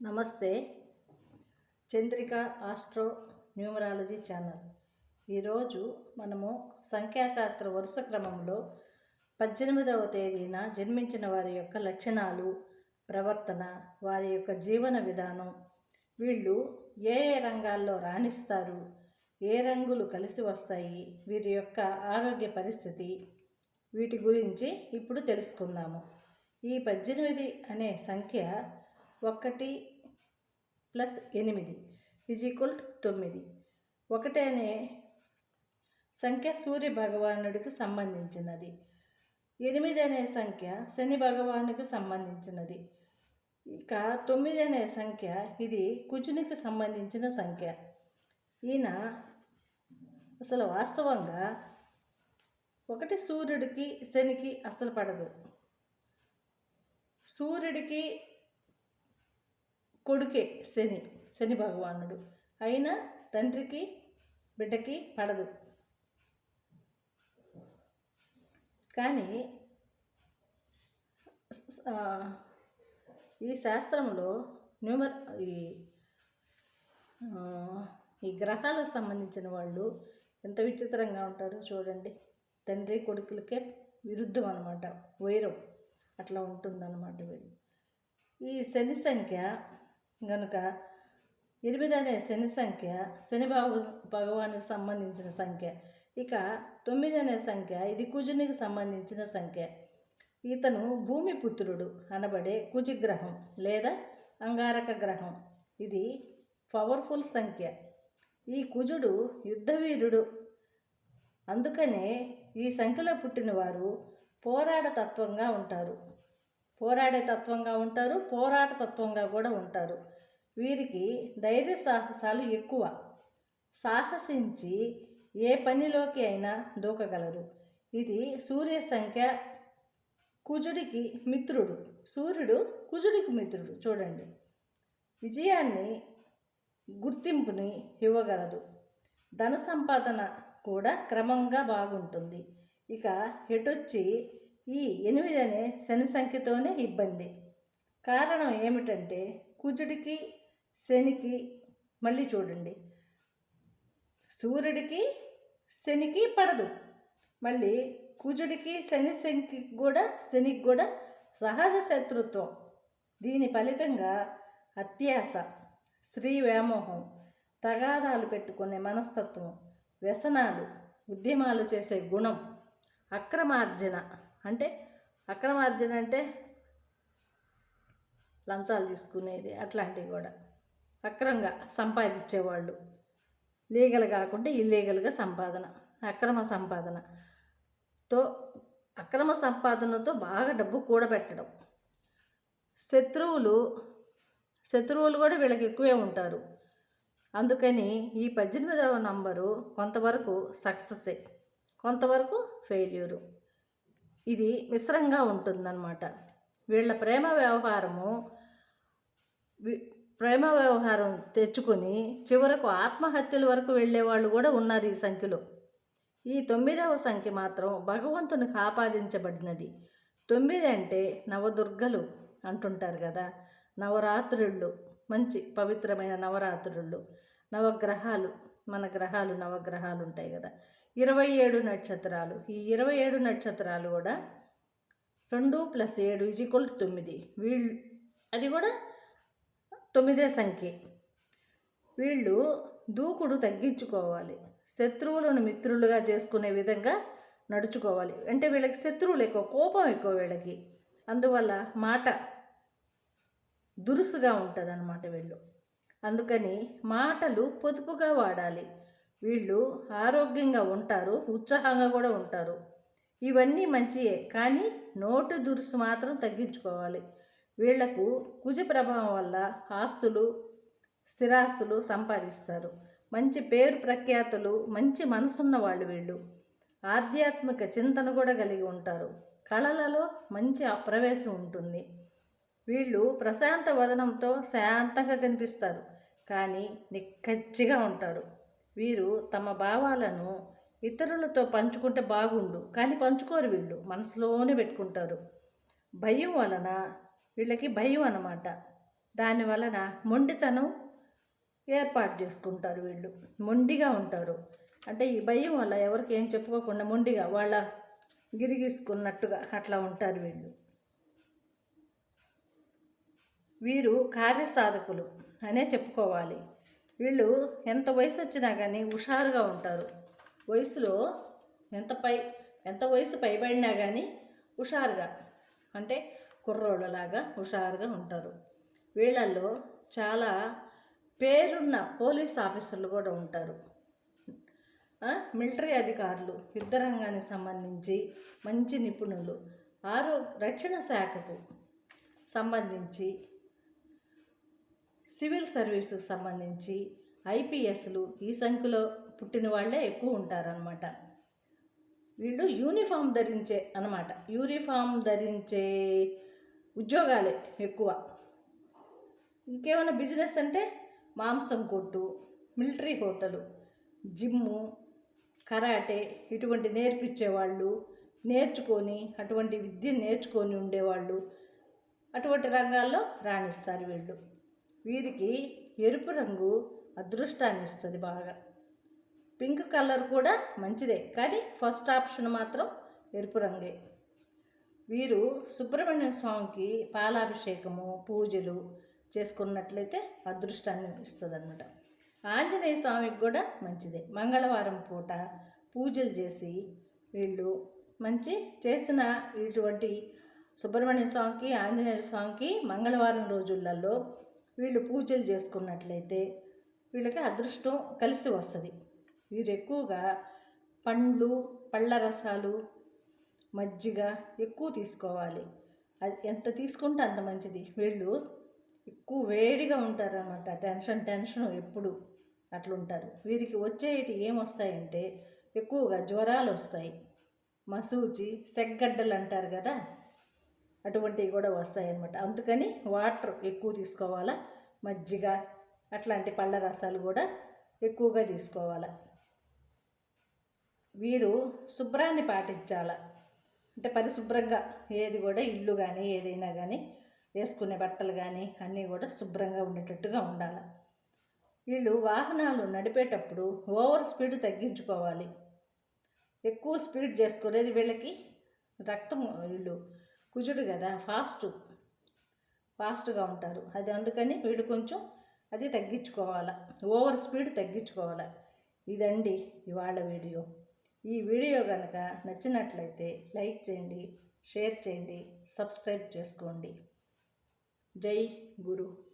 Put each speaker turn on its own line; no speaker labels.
నమస్తే. Chandrika astro numerology channel. ఈరోజు మనము సంఖ్యాశాస్త్ర వరుస క్రమంలో పద్దెనిమిదవ తేదీన జన్మించిన వారి యొక్క లక్షణాలు ప్రవర్తన వారి యొక్క జీవన విధానం వీళ్ళు ఏ ఏ రంగాల్లో రాణిస్తారు ఏ రంగులు కలిసి వస్తాయి వీరి యొక్క ఆరోగ్య పరిస్థితి వీటి గురించి ఇప్పుడు తెలుసుకుందాము. ఈ పద్దెనిమిది అనే సంఖ్య ఒకటి ప్లస్ ఎనిమిది ఈజ్ ఈక్వల్ తొమ్మిది. ఒకటి అనే సంఖ్య సూర్య భగవానుడికి సంబంధించినది. ఎనిమిది అనే సంఖ్య శని భగవానుకి సంబంధించినది. ఇక తొమ్మిది అనే సంఖ్య ఇది కుజునికి సంబంధించిన సంఖ్య. ఈయన అసలు వాస్తవంగా ఒకటి సూర్యుడికి శనికి అసలు పడదు. సూర్యుడికి కొడుకే శని శని భగవానుడు. అయినా తండ్రికి బిడ్డకి పడదు. కానీ ఈ శాస్త్రంలో న్యూమర్ ఈ ఈ గ్రహాలకు సంబంధించిన వాళ్ళు ఎంత విచిత్రంగా ఉంటారో చూడండి. తండ్రి కొడుకులకే విరుద్ధం అనమాట వైరం అట్లా ఉంటుందన్నమాట వీళ్ళు. ఈ శని సంఖ్య గనుక ఎనిమిది అనే శని సంఖ్య శని భగ భగవానికి సంబంధించిన సంఖ్య ఇక తొమ్మిది అనే సంఖ్య ఇది కుజునికి సంబంధించిన సంఖ్య. ఇతను భూమి పుత్రుడు అనబడే కుజగ్రహం లేదా అంగారక గ్రహం. ఇది పవర్ఫుల్ సంఖ్య. ఈ కుజుడు యుద్ధవీరుడు. అందుకనే ఈ సంఖ్యలో పుట్టిన వారు తత్వంగా ఉంటారు. పోరాడే తత్వంగా ఉంటారు పోరాట తత్వంగా కూడా ఉంటారు. వీరికి ధైర్య సాహసాలు ఎక్కువ. సాహసించి ఏ పనిలోకి అయినా దూకగలరు. ఇది సూర్య సంఖ్య కుజుడికి మిత్రుడు. సూర్యుడు కుజుడికి మిత్రుడు. చూడండి. విజయాన్ని గుర్తింపుని ఇవ్వగలదు. ధన సంపాదన కూడా క్రమంగా బాగుంటుంది. ఇక ఎటొచ్చి ఈ ఎనిమిది అనే శని సంఖ్యతోనే ఇబ్బంది. కారణం ఏమిటంటే కుజుడికి శనికి మళ్ళీ చూడండి. సూర్యుడికి శనికి పడదు. మళ్ళీ కుజుడికి శని శనికి కూడా శనికి కూడా సహజ శత్రుత్వం. దీని ఫలితంగా అత్యాస స్త్రీ వ్యామోహం తగాదాలు పెట్టుకునే మనస్తత్వం వ్యసనాలు ఉద్యమాలు చేసే గుణం అక్రమార్జన అంటే అక్రమార్జన అంటే లంచాలు తీసుకునేది అట్లాంటివి కూడా. అక్రమంగా సంపాదించేవాళ్ళు. లీగల్ కాకుండా ఇల్లీగల్గా సంపాదన అక్రమ సంపాదనతో అక్రమ సంపాదనతో బాగా డబ్బు కూడబెట్టడం. శత్రువులు శత్రువులు కూడా వీళ్ళకి ఎక్కువే ఉంటారు. అందుకని ఈ పద్దెనిమిదవ నంబరు కొంతవరకు సక్సెసే కొంతవరకు ఫెయిల్యూరు. ఇది మిశ్రంగా ఉంటుందన్నమాట. వీళ్ళ ప్రేమ వ్యవహారము వి- ప్రేమ వ్యవహారం తెచ్చుకొని చివరకు ఆత్మహత్యల వరకు వెళ్ళే వాళ్ళు కూడా ఉన్నారు ఈ సంఖ్యలో. ఈ తొమ్మిదవ సంఖ్య మాత్రం భగవంతునికి ఆపాదించబడినది తొమ్మిది అంటే నవదుర్గలు అంటుంటారు కదా. నవరాత్రుళ్ళు మంచి పవిత్రమైన నవరాత్రుళ్ళు నవగ్రహాలు మన గ్రహాలు నవగ్రహాలు ఉంటాయి కదా. ఇరవై ఏడు నక్షత్రాలు. ఈ ఇరవై ఏడు నక్షత్రాలు కూడా రెండు ప్లస్ ఏడు ఈజ్ ఈక్వల్ టు తొమ్మిది. వీళ్ళు అది కూడా తొమ్మిదే సంఖ్య. వీళ్ళు దూకుడు తగ్గించుకోవాలి. శత్రువులను మిత్రులుగా చేసుకునే విధంగా నడుచుకోవాలి. అంటే వీళ్ళకి శత్రువులు ఎక్కువ కోపం ఎక్కువ వీళ్ళకి. అందువల్ల మాట దురుసుగా ఉంటుంది అన్నమాట వీళ్ళు. అందుకని మాటలు పొదుపుగా వాడాలి. వీళ్ళు ఆరోగ్యంగా ఉంటారు ఉత్సాహంగా కూడా ఉంటారు. ఇవన్నీ మంచియే కానీ నోటు దురుసు మాత్రం తగ్గించుకోవాలి. వీళ్ళకు కుజ ప్రభావం వల్ల ఆస్తులు స్థిరాస్తులు సంపాదిస్తారు. మంచి పేరు ప్రఖ్యాతులు మంచి మనసున్న వాళ్ళు వీళ్ళు. ఆధ్యాత్మిక చింతన కూడా కలిగి ఉంటారు. కళలలో మంచి ప్రవేశం ఉంటుంది. వీళ్ళు ప్రశాంత వదనంతో శాంతంగా కనిపిస్తారు. కానీ నిక్కచ్చిగా ఉంటారు. వీరు తమ భావాలను ఇతరులతో పంచుకుంటే బాగుండు కానీ పంచుకోరు వీళ్ళు. మనసులోనే పెట్టుకుంటారు. భయం వలన వీళ్ళకి భయం అన్నమాట. దాని వలన మొండితనం ఏర్పాటు చేసుకుంటారు వీళ్ళు. మొండిగా ఉంటారు. అంటే ఈ భయం వల్ల ఎవరికి ఏం చెప్పుకోకుండా మొండిగా వాళ్ళ గిరిగీసుకున్నట్టుగా అట్లా ఉంటారు వీళ్ళు. వీరు కార్యసాధకులు అనే చెప్పుకోవాలి. వీళ్ళు ఎంత వయసు వచ్చినా కానీ హుషారుగా ఉంటారు. వయసులో ఎంత పై ఎంత వయసు పైబడినా కానీ హుషారుగా అంటే కుర్రోళ్ళలాగా హుషారుగా ఉంటారు. వీళ్ళల్లో చాలా పేరున్న పోలీస్ ఆఫీసర్లు కూడా ఉంటారు. మిలిటరీ అధికారులు యుద్ధరంగానికి సంబంధించి మంచి నిపుణులు ఆరో రక్షణ శాఖకు సంబంధించి సివిల్ సర్వీసు సంబంధించి ఐపీఎస్లు ఈ సంఖ్యలో పుట్టిన వాళ్ళే ఎక్కువ ఉంటారనమాట వీళ్ళు యూనిఫామ్ ధరించే అనమాట యూనిఫామ్ ధరించే ఉద్యోగాలే ఎక్కువ. ఇంకేమైనా బిజినెస్ అంటే మాంసం కొట్టు మిలిటరీ హోటలు జిమ్ము కరాటే ఇటువంటి నేర్పించేవాళ్ళు నేర్చుకొని అటువంటి విద్య నేర్చుకొని ఉండేవాళ్ళు అటువంటి రంగాల్లో రాణిస్తారు వీళ్ళు. వీరికి ఎరుపు రంగు అదృష్టాన్ని ఇస్తుంది బాగా. పింక్ కలర్ కూడా మంచిదే కానీ ఫస్ట్ ఆప్షన్ మాత్రం ఎరుపు రంగే. వీరు సుబ్రహ్మణ్య స్వామికి పాలాభిషేకము పూజలు చేసుకున్నట్లయితే అదృష్టాన్ని ఇస్తుంది ఆంజనేయ స్వామికి కూడా మంచిదే మంగళవారం పూట పూజలు చేసి వీళ్ళు మంచి చేసిన ఇటువంటి సుబ్రహ్మణ్య స్వామికి ఆంజనేయ స్వామికి మంగళవారం రోజులలో వీళ్ళు పూజలు చేసుకున్నట్లయితే వీళ్ళకి అదృష్టం కలిసి వస్తుంది. వీరు ఎక్కువగా పండ్లు పళ్ళ రసాలు మజ్జిగ ఎక్కువ తీసుకోవాలి. అది ఎంత తీసుకుంటే అంత మంచిది. వీళ్ళు ఎక్కువ వేడిగా ఉంటారన్నమాట. టెన్షన్ టెన్షన్ ఎప్పుడు అట్లుంటారు. వీరికి వచ్చేటి ఏమొస్తాయంటే ఎక్కువగా జ్వరాలు వస్తాయి మసూచి సెగ్గడ్డలు అంటారు కదా అటువంటివి కూడా వస్తాయి అన్నమాట అందుకని వాటర్ ఎక్కువ తీసుకోవాలా మజ్జిగ అట్లాంటి పళ్ళ రసాలు కూడా ఎక్కువగా తీసుకోవాలి. వీరు శుభ్రాన్ని పాటించాల. అంటే పరిశుభ్రంగా ఏది కూడా ఇల్లు కానీ ఏదైనా కానీ వేసుకునే బట్టలు కానీ అన్నీ కూడా శుభ్రంగా ఉండేటట్టుగా ఉండాలి. వీళ్ళు వాహనాలు నడిపేటప్పుడు ఓవర్ స్పీడ్ తగ్గించుకోవాలి. ఎక్కువ స్పీడ్ చేసుకునేది వీళ్ళకి రక్తం వీళ్ళు కుజుడు కదా ఫాస్ట్ ఫాస్ట్గా ఉంటారు. అది అందుకని వీళ్ళు కొంచెం అది తగ్గించుకోవాలి. ఓవర్ స్పీడ్ తగ్గించుకోవాలి. ఇదండి ఇవాళ వీడియో. ఈ వీడియో కనుక నచ్చినట్లయితే లైక్ చేయండి షేర్ చేయండి సబ్స్క్రైబ్ చేసుకోండి. జై గురు.